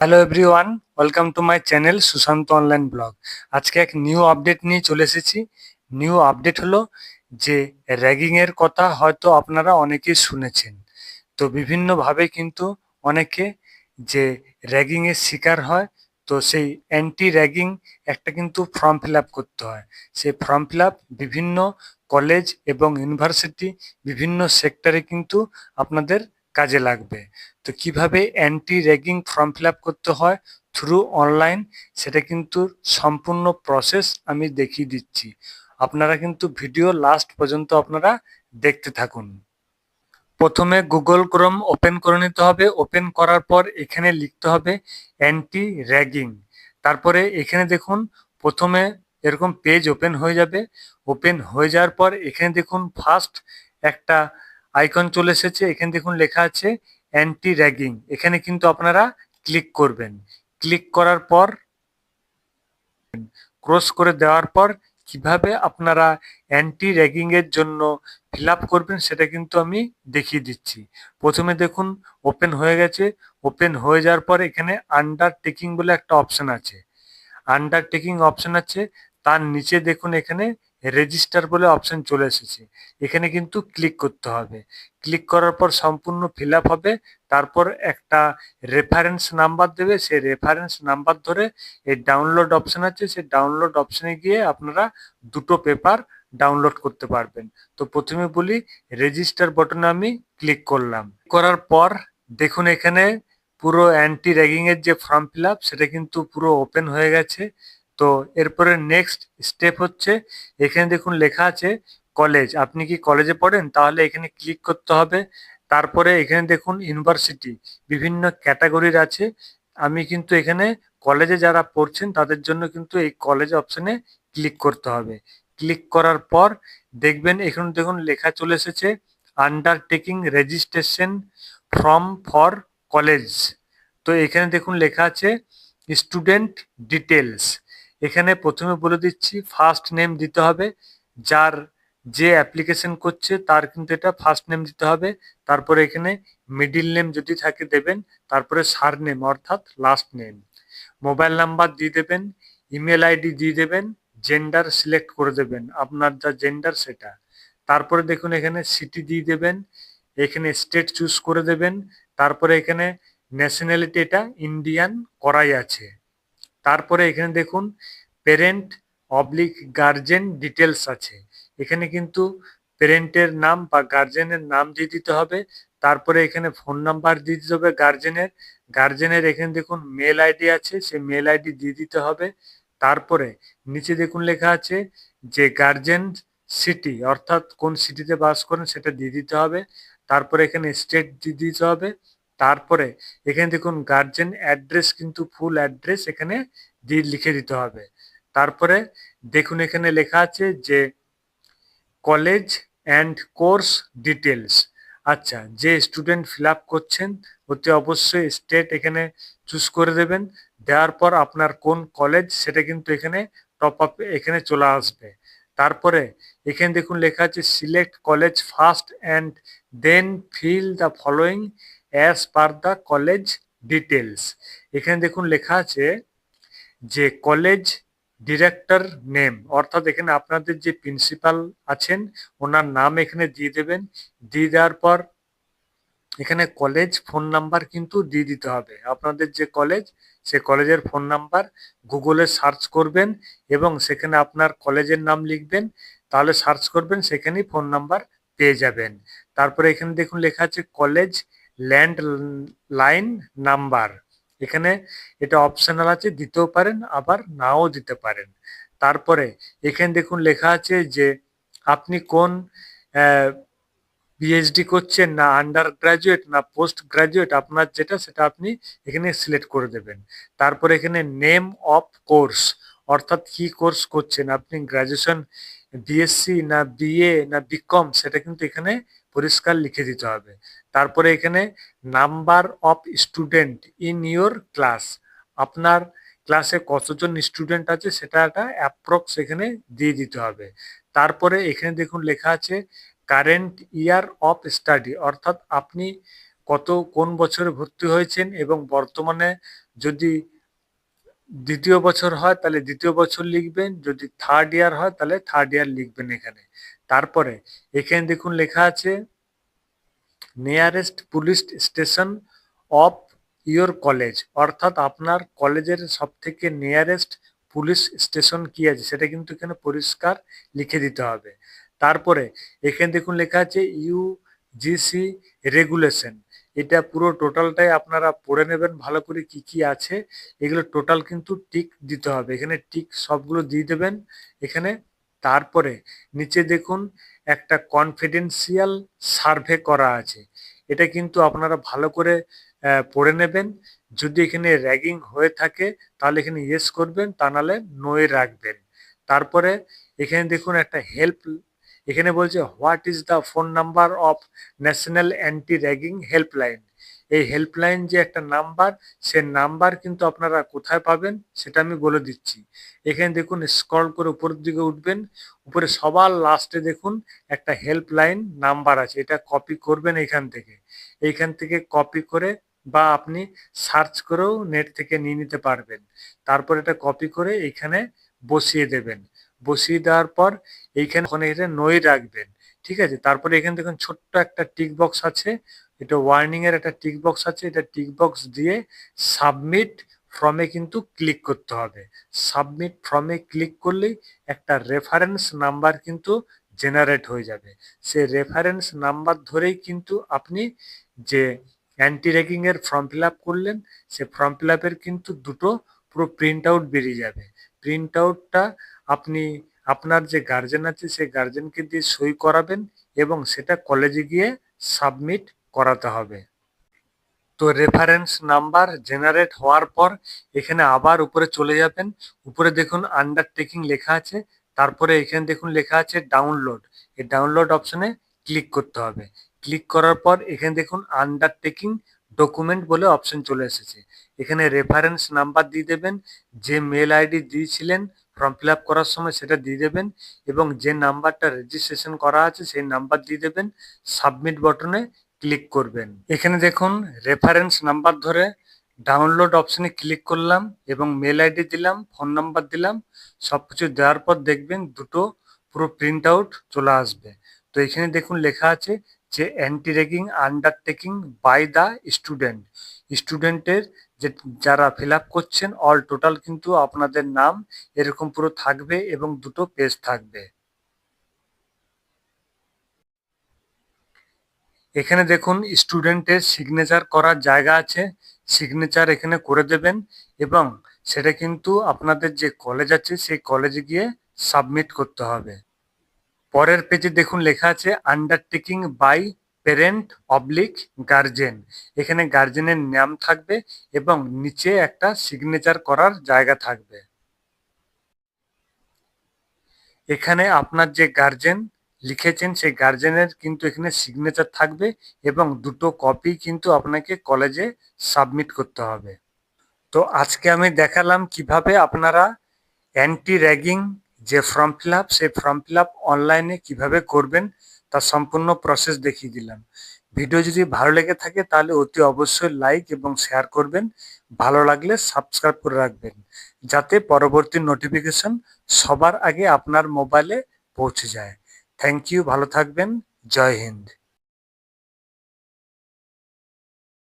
Hello everyone welcome to my channel Sushant online blog আজকে এক new update নিয়ে চলে এসেছি। নিউ আপডেট হলো যে র্যাগিং এর কথা হয়তো আপনারা অনেকেই শুনেছেন। তো বিভিন্নভাবে কিন্তু অনেকে যে র্যাগিং এর শিকার হয়, তো সেই অ্যান্টি র্যাগিং একটা কিন্তু ফর্ম ফিল করতে হয়। সেই ফর্ম ফিল বিভিন্ন কলেজ এবং ইউনিভার্সিটি বিভিন্ন সেক্টরে কিন্তু আপনাদের কাজে লাগবে। তো কীভাবে অ্যান্টি র্যাগিং ফর্ম ফিল করতে হয় থ্রু অনলাইন সেটা কিন্তু সম্পূর্ণ প্রসেস আমি দেখিয়ে দিচ্ছি। আপনারা কিন্তু ভিডিও লাস্ট পর্যন্ত আপনারা দেখতে থাকুন। প্রথমে গুগল ক্রোম ওপেন করে নিতে হবে। ওপেন করার পর এখানে লিখতে হবে অ্যান্টি র্যাগিং তারপরে এখানে দেখুন, প্রথমে এরকম পেজ ওপেন হয়ে যাবে। ওপেন হয়ে যাওয়ার পর এখানে দেখুন ফার্স্ট একটা আইকন চলে এসেছে, এখানে দেখুন লেখা আছে অ্যান্টি র্যাগিং এখানে কিন্তু আপনারা ক্লিক করবেন। ক্লিক করার পর ক্রস করে দেওয়ার পর কীভাবে আপনারা অ্যান্টি র্যাগিং এর জন্য ফিল করবেন সেটা কিন্তু আমি দেখিয়ে দিচ্ছি। প্রথমে দেখুন ওপেন হয়ে গেছে। ওপেন হয়ে যাওয়ার পর এখানে আন্ডারটেকিং বলে একটা অপশন আছে। আন্ডারটেকিং অপশন আছে। তার নিচে দেখুন এখানে রেজিস্টার বলে অপশন চলে এসেছে। এখানে কিন্তু ক্লিক করতে হবে। ক্লিক করার পর সম্পূর্ণ ফিল হবে। তারপর একটা রেফারেন্স নাম্বার দেবে। সেই রেফারেন্স নাম্বার ধরে এই ডাউনলোড অপশন আছে সেই ডাউনলোড অপশনে গিয়ে আপনারা দুটো পেপার ডাউনলোড করতে পারবেন। তো প্রথমে বলি রেজিস্টার বটনে আমি ক্লিক করলাম। করার পর দেখুন এখানে পুরো অ্যান্টি র্যাগিং এর যে ফর্ম ফিল সেটা কিন্তু পুরো ওপেন হয়ে গেছে। তো এরপরে নেক্সট স্টেপ হচ্ছে, এখানে দেখুন লেখা আছে কলেজ আপনি কি কলেজে পড়েন? তাহলে এখানে ক্লিক করতে হবে। তারপরে এখানে দেখুন ইউনিভার্সিটি বিভিন্ন ক্যাটাগরির আছে। আমি কিন্তু এখানে কলেজে যারা পড়ছেন, তাদের জন্য কিন্তু এই কলেজ অপশনে ক্লিক করতে হবে। ক্লিক করার পর দেখবেন এখানে দেখুন লেখা চলে এসেছে undertaking registration form for college তো এখানে দেখুন লেখা আছে স্টুডেন্ট ডিটেলস এখানে প্রথমে বলে দিচ্ছি ফার্স্ট নেম দিতে হবে। যার যে অ্যাপ্লিকেশন করছে, তার কিন্তু এটা ফার্স্ট নেম দিতে হবে। তারপরে এখানে মিডিল নেম যদি থাকে দেবেন, তারপরে সার নেম অর্থাৎ লাস্ট নেম মোবাইল নাম্বার দিয়ে দেবেন ইমেল আইডি দিয়ে দেবেন জেন্ডার সিলেক্ট করে দেবেন, আপনার যা জেন্ডার সেটা। তারপরে দেখুন এখানে সিটি দিয়ে দেবেন, এখানে স্টেট চুজ করে দেবেন, তারপরে এখানে ন্যাশনালিটি এটা ইন্ডিয়ান করাই আছে। তারপরে এখানে দেখুন পেরেন্ট অবলিক গার্জেন ডিটেলস আছে। এখানে কিন্তু পেরেন্টের নাম বা গার্জেনের নাম দিয়ে দিতে হবে। তারপরে এখানে ফোন নাম্বার দিয়ে দিতে হবে গার্জেনের গার্জেনের এখানে দেখুন মেল আইডি আছে, সেই মেল আইডি দিয়ে দিতে হবে। তারপরে নিচে দেখুন লেখা আছে যে গার্জেন সিটি অর্থাৎ কোন সিটিতে বাস করেন সেটা দিয়ে দিতে হবে। তারপরে এখানে স্টেট দিয়ে দিতে হবে। তারপরে এখানে দেখুন গার্জেন অ্যাড্রেস কিন্তু ফুল অ্যাড্রেস এখানে দিয়ে লিখে দিতে হবে। তারপরে দেখুন এখানে লেখা আছে যে কলেজ অ্যান্ড কোর্স ডিটেলস আচ্ছা যে স্টুডেন্ট ফিল করছেন, অতি অবশ্যই স্টেট এখানে চুজ করে দেবেন। দেওয়ার পর আপনার কোন কলেজ সেটা কিন্তু এখানে টপ আপ এখানে চলে আসবে। তারপরে এখানে দেখুন লেখা আছে select college first and then fill the following as per the college details এখানে দেখুন লেখা আছে যে কলেজ ডিরেক্টর নেম অর্থাৎ এখানে আপনাদের যে প্রিন্সিপাল আছেন, ওনার নাম এখানে দিয়ে দেবেন। দিয়ে দেওয়ার পর এখানে কলেজ ফোন নাম্বার কিন্তু দিয়ে দিতে হবে। আপনাদের যে কলেজ সে কলেজের ফোন নাম্বার গুগলে সার্চ করবেন এবং সেখানে আপনার কলেজের নাম লিখবেন। তাহলে সার্চ করবেন, সেখানেই ফোন নাম্বার পেয়ে যাবেন। তারপরে এখানে দেখুন লেখা আছে কলেজ ল্যান্ড লাইন নাম্বার এখানে এটা অপশনাল আছে, দিতেও পারেন, আবার নাও দিতে পারেন। তারপরে এখানে দেখুন লেখা আছে যে আপনি কোন পিএইচডি করছেন না আন্ডার গ্রাজুয়েট না পোস্ট গ্রাজুয়েট আপনার যেটা সেটা আপনি এখানে সিলেক্ট করে দেবেন। তারপরে এখানে নেম অফ কোর্স অর্থাৎ কি কোর্স করছেন, আপনি গ্রাজুয়েশন বিএসসি না বিএ না বিকম সেটা কিন্তু এখানে পরিষ্কার লিখে দিতে হবে। তারপরে এখানে number of student in your class. আপনার ক্লাসে কতজন স্টুডেন্ট আছে সেটা একটা অ্যাপ্রক্স এখানে দিয়ে দিতে হবে। তারপরে এখানে দেখুন লেখা আছে, কারেন্ট ইয়ার অফ স্টাডি। অর্থাৎ আপনি কত, কোন বছরে ভর্তি হয়েছেন এবং বর্তমানে যদি দ্বিতীয় বছর হয় তাহলে দ্বিতীয় বছর লিখবেন, যদি থার্ড ইয়ার হয় তাহলে থার্ড ইয়ার লিখবেন এখানে। তারপরে এখানে দেখুন লেখা আছে nearest police station of your college অর্থাৎ আপনার কলেজের সব থেকে নিয়ারেস্ট পুলিশ স্টেশন কি আছে, সেটা কিন্তু এখানে পরিষ্কার লিখে দিতে হবে। তারপরে এখানে দেখুন লেখা আছে ইউ জিসি রেগুলেশন এটা পুরো টোটালটাই আপনারা পড়ে নেবেন, ভালো করে কি কি আছে, এগুলো টোটাল কিন্তু টিক দিতে হবে। এখানে টিক সবগুলো দিয়ে দেবেন, এখানে তারপরে নিচে দেখুন একটা কনফিডেন্সিয়াল সার্ভে করা আছে। এটা কিন্তু আপনারা ভালো করে পড়ে নেবেন। যদি এখানে র্যাগিং হয়ে থাকে, তাহলে এখানে ইয়েস করবেন, তা নাহলে নোয়ে রাখবেন। তারপরে এখানে দেখুন একটা হেল্প এখানে বলছে what is the phone number of national anti ragging helpline এই হেল্পলাইন যে একটা নাম্বার সে নাম্বার কিন্তু আপনারা কোথায় পাবেন সেটা আমি বলে দিচ্ছি। এখানে দেখুন স্ক্রল করে উপরের দিকে উঠবেন, উপরে সবার লাস্টে দেখুন একটা হেল্পলাইন নাম্বার আছে, এটা কপি করবেন এখান থেকে। এইখান থেকে কপি করে বা আপনি সার্চ করেও নেট থেকে নিয়ে নিতে পারবেন। তারপর এটা কপি করে এইখানে বসিয়ে দেবেন। বসিয়ে দেওয়ার পর এইখানে নই রাখবেন। ঠিক আছে? তারপরে এখানে দেখুন ছোট্ট একটা টিক বক্স আছে। এটা ওয়ার্নিং এর একটা টিক বক্স আছে। এটা টিক বক্স দিয়ে সাবমিট ফর্মে কিন্তু ক্লিক করতে হবে। সাবমিট ফর্মে ক্লিক করলেই একটা রেফারেন্স নাম্বার কিন্তু জেনারেট হয়ে যাবে। সেই রেফারেন্স নাম্বার ধরেই কিন্তু আপনি যে অ্যান্টি র্যাগিং এর ফর্ম ফিল করলেন, সে ফর্ম ফিল কিন্তু দুটো পুরো প্রিন্ট আউট বেরিয়ে যাবে। প্রিন্ট আউটটা আপনি আপনার যে গার্জেন আছে, সেই গার্জেনকে দিয়ে সই করাবেন এবং সেটা কলেজে গিয়ে সাবমিট করাতে হবে। তো রেফারেন্স নাম্বার জেনারেট হওয়ার পর এখানে আবার উপরে চলে যাবেন। উপরে দেখুন আন্ডারটেকিং লেখা আছে, তারপরে এখানে দেখুন লেখা আছে ডাউনলোড এই ডাউনলোড অপশনে ক্লিক করতে হবে। ক্লিক করার পর এখানে দেখুন আন্ডারটেকিং ডকুমেন্ট বলে অপশন চলে এসেছে। এখানে রেফারেন্স নাম্বার দিয়ে দেবেন, যে মেল আইডি দিয়েছিলেন ফর্ম ফিল করার সময় সেটা দিয়ে দেবেন এবং যে নাম্বারটা রেজিস্ট্রেশন করা আছে সেই নাম্বার দিয়ে দেবেন সাবমিট বটনে ক্লিক করবেন। এখানে দেখুন রেফারেন্স নাম্বার ধরে ডাউনলোড অপশনে ক্লিক করলাম এবং মেল আইডি দিলাম ফোন নাম্বার দিলাম সব কিছু দেওয়ার পর দেখবেন দুটো পুরো প্রিন্ট আউট চলে আসবে। তো এখানে দেখুন লেখা আছে যে anti ragging undertaking by the student স্টুডেন্টের যে যারা ফিল করছেন অল টোটাল কিন্তু আপনাদের নাম এরকম পুরো থাকবে এবং দুটো পেজ থাকবে। এখানে দেখুন স্টুডেন্টের সিগনেচার করার জায়গা আছে সিগনেচার এখানে করে দেবেন এবং সেটা কিন্তু আপনাদের যে কলেজ আছে, সেই কলেজে গিয়ে সাবমিট করতে হবে। পরের পেজে দেখুন লেখা আছে undertaking by parent oblique guardian এখানে গার্জেনের নাম থাকবে এবং নিচে একটা সিগনেচার করার জায়গা থাকবে। এখানে আপনার যে গার্জেন লিখেছেন, সেই গার্জেনের কিন্তু এখানে সিগনেচার থাকবে এবং দুটো কপি কিন্তু আপনাকে কলেজে সাবমিট করতে হবে। তো আজকে আমি দেখালাম কীভাবে আপনারা অ্যান্টি র্যাগিং যে ফর্ম ফিল আপ সেই ফর্ম ফিল আপ অনলাইনে কীভাবে করবেন, তার সম্পূর্ণ প্রসেস দেখিয়ে দিলাম। ভিডিও যদি ভালো লেগে থাকে, তাহলে অতি অবশ্যই লাইক এবং শেয়ার করবেন। ভালো লাগলে সাবস্ক্রাইব করে রাখবেন, যাতে পরবর্তী নোটিফিকেশন সবার আগে আপনার মোবাইলে পৌঁছে যায়। থ্যাংক ইউ ভালো থাকবেন, জয় হিন্দ।